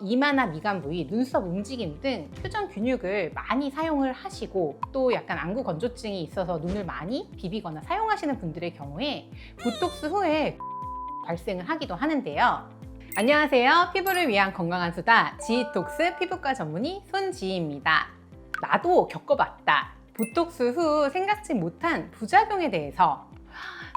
이마나 미간 부위, 눈썹 움직임 등 표정 근육을 많이 사용을 하시고 또 약간 안구 건조증이 있어서 눈을 많이 비비거나 사용하시는 분들의 경우에 보톡스 후에 발생을 하기도 하는데요. 안녕하세요. 피부를 위한 건강한 수다 지톡스 피부과 전문의 손지희입니다. 나도 겪어봤다. 보톡스 후 생각지 못한 부작용에 대해서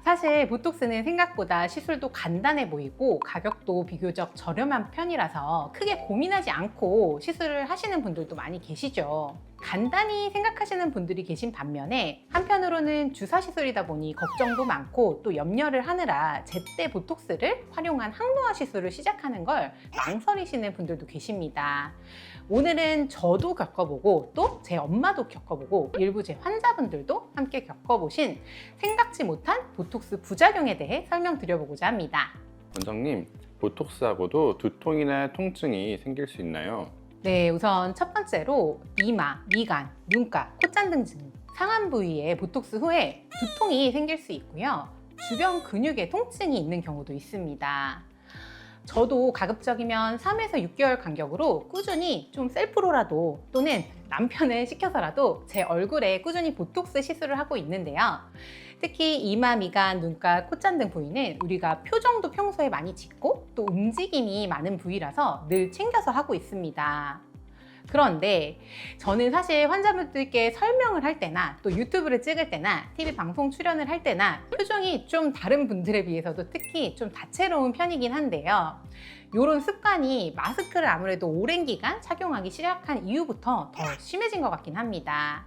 사실 보톡스는 생각보다 시술도 간단해 보이고 가격도 비교적 저렴한 편이라서 크게 고민하지 않고 시술을 하시는 분들도 많이 계시죠. 간단히 생각하시는 분들이 계신 반면에 한편으로는 주사 시술이다 보니 걱정도 많고 또 염려를 하느라 제때 보톡스를 활용한 항노화 시술을 시작하는 걸 망설이시는 분들도 계십니다. 오늘은 저도 겪어보고 또 제 엄마도 겪어보고 일부 제 환자분들도 함께 겪어보신 생각지 못한 보톡스 부작용에 대해 설명드려보고자 합니다. 원장님, 보톡스하고도 두통이나 통증이 생길 수 있나요? 네, 우선 첫 번째로 이마, 미간, 눈가, 콧잔등 등 상안 부위에 보톡스 후에 두통이 생길 수 있고요. 주변 근육에 통증이 있는 경우도 있습니다. 저도 가급적이면 3에서 6개월 간격으로 꾸준히 좀 셀프로라도 또는 남편을 시켜서라도 제 얼굴에 꾸준히 보톡스 시술을 하고 있는데요. 특히 이마, 미간, 눈가, 콧잔 등 부위는 우리가 표정도 평소에 많이 짓고 또 움직임이 많은 부위라서 늘 챙겨서 하고 있습니다. 그런데 저는 사실 환자분들께 설명을 할 때나 또 유튜브를 찍을 때나 TV 방송 출연을 할 때나 표정이 좀 다른 분들에 비해서도 특히 좀 다채로운 편이긴 한데요. 이런 습관이 마스크를 아무래도 오랜 기간 착용하기 시작한 이후부터 더 심해진 것 같긴 합니다.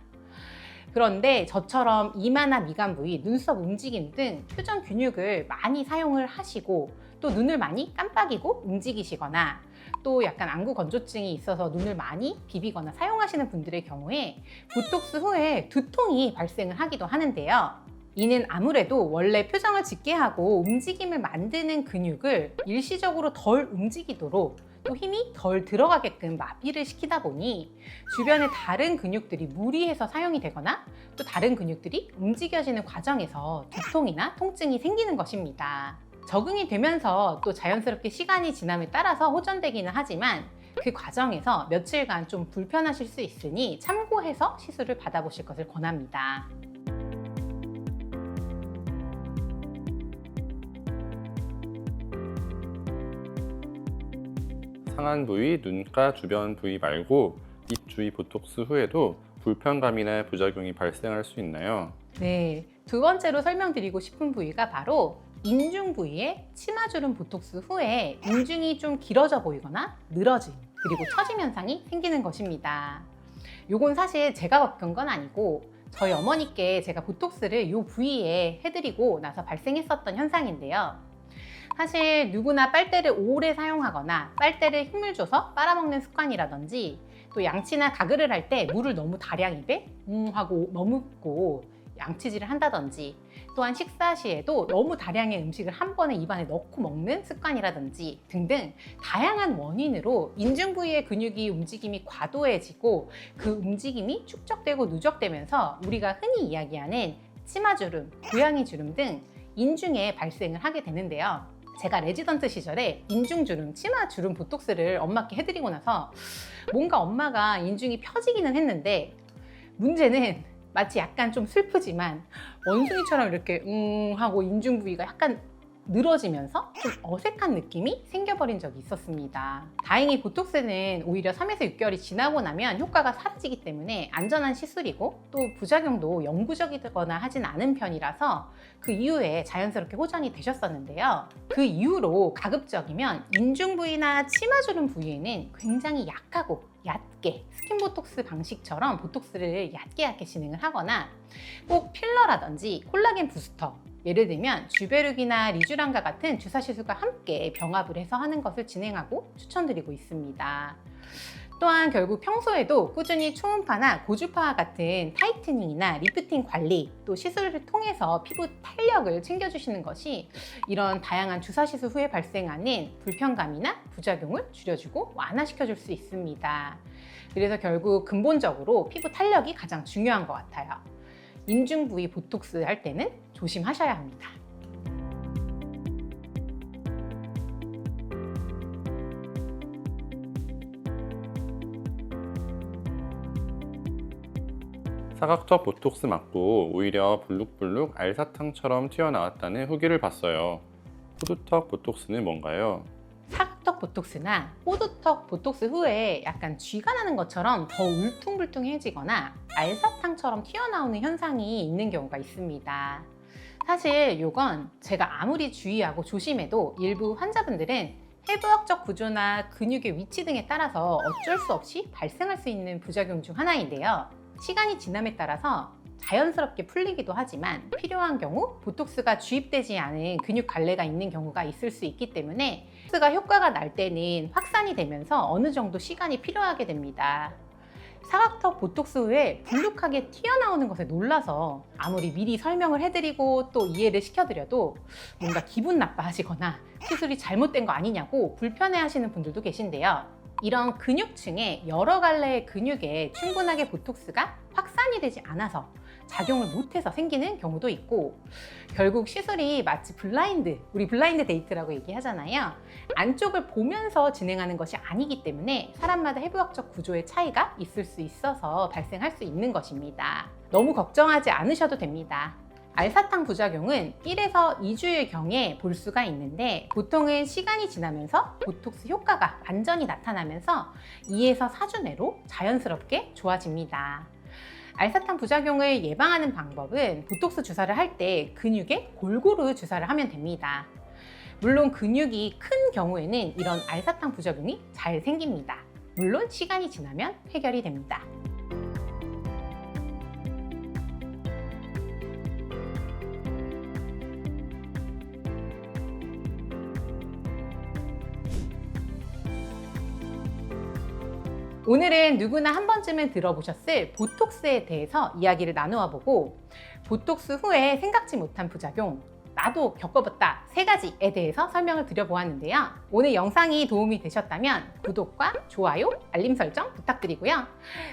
그런데 저처럼 이마나 미간 부위, 눈썹 움직임 등 표정 근육을 많이 사용을 하시고 또 눈을 많이 깜빡이고 움직이시거나 또 약간 안구 건조증이 있어서 눈을 많이 비비거나 사용하시는 분들의 경우에 보톡스 후에 두통이 발생을 하기도 하는데요. 이는 아무래도 원래 표정을 짓게 하고 움직임을 만드는 근육을 일시적으로 덜 움직이도록 또 힘이 덜 들어가게끔 마비를 시키다 보니 주변의 다른 근육들이 무리해서 사용이 되거나 또 다른 근육들이 움직여지는 과정에서 두통이나 통증이 생기는 것입니다. 적응이 되면서 또 자연스럽게 시간이 지남에 따라서 호전되기는 하지만 그 과정에서 며칠간 좀 불편하실 수 있으니 참고해서 시술을 받아보실 것을 권합니다. 상안 부위, 눈가 주변 부위 말고 입 주위 보톡스 후에도 불편감이나 부작용이 발생할 수 있나요? 네, 두 번째로 설명드리고 싶은 부위가 바로 인중 부위의 치마주름 보톡스 후에 인중이 좀 길어져 보이거나 늘어짐 그리고 처짐 현상이 생기는 것입니다. 요건 사실 제가 겪은 건 아니고 저희 어머니께 제가 보톡스를 요 부위에 해드리고 나서 발생했었던 현상인데요. 사실 누구나 빨대를 오래 사용하거나 빨대를 힘을 줘서 빨아먹는 습관이라든지 또 양치나 가글을 할 때 물을 너무 다량 입에 음 하고 머금고 양치질을 한다든지 또한 식사 시에도 너무 다량의 음식을 한 번에 입안에 넣고 먹는 습관이라든지 등등 다양한 원인으로 인중 부위의 근육이 움직임이 과도해지고 그 움직임이 축적되고 누적되면서 우리가 흔히 이야기하는 치마주름, 고양이 주름 등 인중에 발생을 하게 되는데요. 제가 레지던트 시절에 인중주름, 치마주름 보톡스를 엄마께 해드리고 나서 뭔가 엄마가 인중이 펴지기는 했는데 문제는 마치 약간 좀 슬프지만 원숭이처럼 이렇게 응 하고 인중 부위가 약간 늘어지면서 좀 어색한 느낌이 생겨버린 적이 있었습니다. 다행히 보톡스는 오히려 3에서 6개월이 지나고 나면 효과가 사라지기 때문에 안전한 시술이고 또 부작용도 영구적이거나 하진 않은 편이라서 그 이후에 자연스럽게 호전이 되셨었는데요. 그 이후로 가급적이면 인중 부위나 치마 주름 부위에는 굉장히 약하고 얕게 스킨 보톡스 방식처럼 보톡스를 얕게 얕게 진행을 하거나 꼭 필러라든지 콜라겐 부스터 예를 들면 주베르기나 리쥬란과 같은 주사 시술과 함께 병합을 해서 하는 것을 진행하고 추천드리고 있습니다. 또한 결국 평소에도 꾸준히 초음파나 고주파 같은 타이트닝이나 리프팅 관리 또 시술을 통해서 피부 탄력을 챙겨주시는 것이 이런 다양한 주사 시술 후에 발생하는 불편감이나 부작용을 줄여주고 완화시켜줄 수 있습니다. 그래서 결국 근본적으로 피부 탄력이 가장 중요한 것 같아요. 인중 부위 보톡스 할 때는 조심하셔야 합니다. 사각턱 보톡스 맞고 오히려 블룩블룩 알사탕처럼 튀어나왔다는 후기를 봤어요. 후두턱 보톡스는 뭔가요? 사각턱 보톡스나 호두턱 보톡스 후에 약간 쥐가 나는 것처럼 더 울퉁불퉁해지거나 알사탕처럼 튀어나오는 현상이 있는 경우가 있습니다. 사실 이건 제가 아무리 주의하고 조심해도 일부 환자분들은 해부학적 구조나 근육의 위치 등에 따라서 어쩔 수 없이 발생할 수 있는 부작용 중 하나인데요. 시간이 지남에 따라서 자연스럽게 풀리기도 하지만 필요한 경우 보톡스가 주입되지 않은 근육 갈래가 있는 경우가 있을 수 있기 때문에 보톡스가 효과가 날 때는 확산이 되면서 어느 정도 시간이 필요하게 됩니다. 사각턱 보톡스 후에 불룩하게 튀어나오는 것에 놀라서 아무리 미리 설명을 해드리고 또 이해를 시켜드려도 뭔가 기분 나빠하시거나 수술이 잘못된 거 아니냐고 불편해하시는 분들도 계신데요. 이런 근육층에 여러 갈래의 근육에 충분하게 보톡스가 확산이 되지 않아서 작용을 못해서 생기는 경우도 있고 결국 시술이 마치 블라인드, 우리 블라인드 데이트라고 얘기하잖아요. 안쪽을 보면서 진행하는 것이 아니기 때문에 사람마다 해부학적 구조의 차이가 있을 수 있어서 발생할 수 있는 것입니다. 너무 걱정하지 않으셔도 됩니다. 알사탕 부작용은 1에서 2주일 경에 볼 수가 있는데 보통은 시간이 지나면서 보톡스 효과가 완전히 나타나면서 2에서 4주 내로 자연스럽게 좋아집니다. 알사탕 부작용을 예방하는 방법은 보톡스 주사를 할 때 근육에 골고루 주사를 하면 됩니다. 물론 근육이 큰 경우에는 이런 알사탕 부작용이 잘 생깁니다. 물론 시간이 지나면 해결이 됩니다. 오늘은 누구나 한 번쯤은 들어보셨을 보톡스에 대해서 이야기를 나누어 보고 보톡스 후에 생각지 못한 부작용 나도 겪어봤다 세 가지에 대해서 설명을 드려보았는데요. 오늘 영상이 도움이 되셨다면 구독과 좋아요, 알림 설정 부탁드리고요.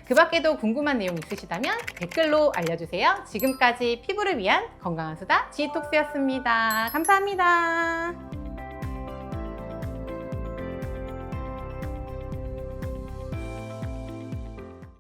그 밖에도 궁금한 내용 있으시다면 댓글로 알려주세요. 지금까지 피부를 위한 건강한 수다 지톡스였습니다. 감사합니다.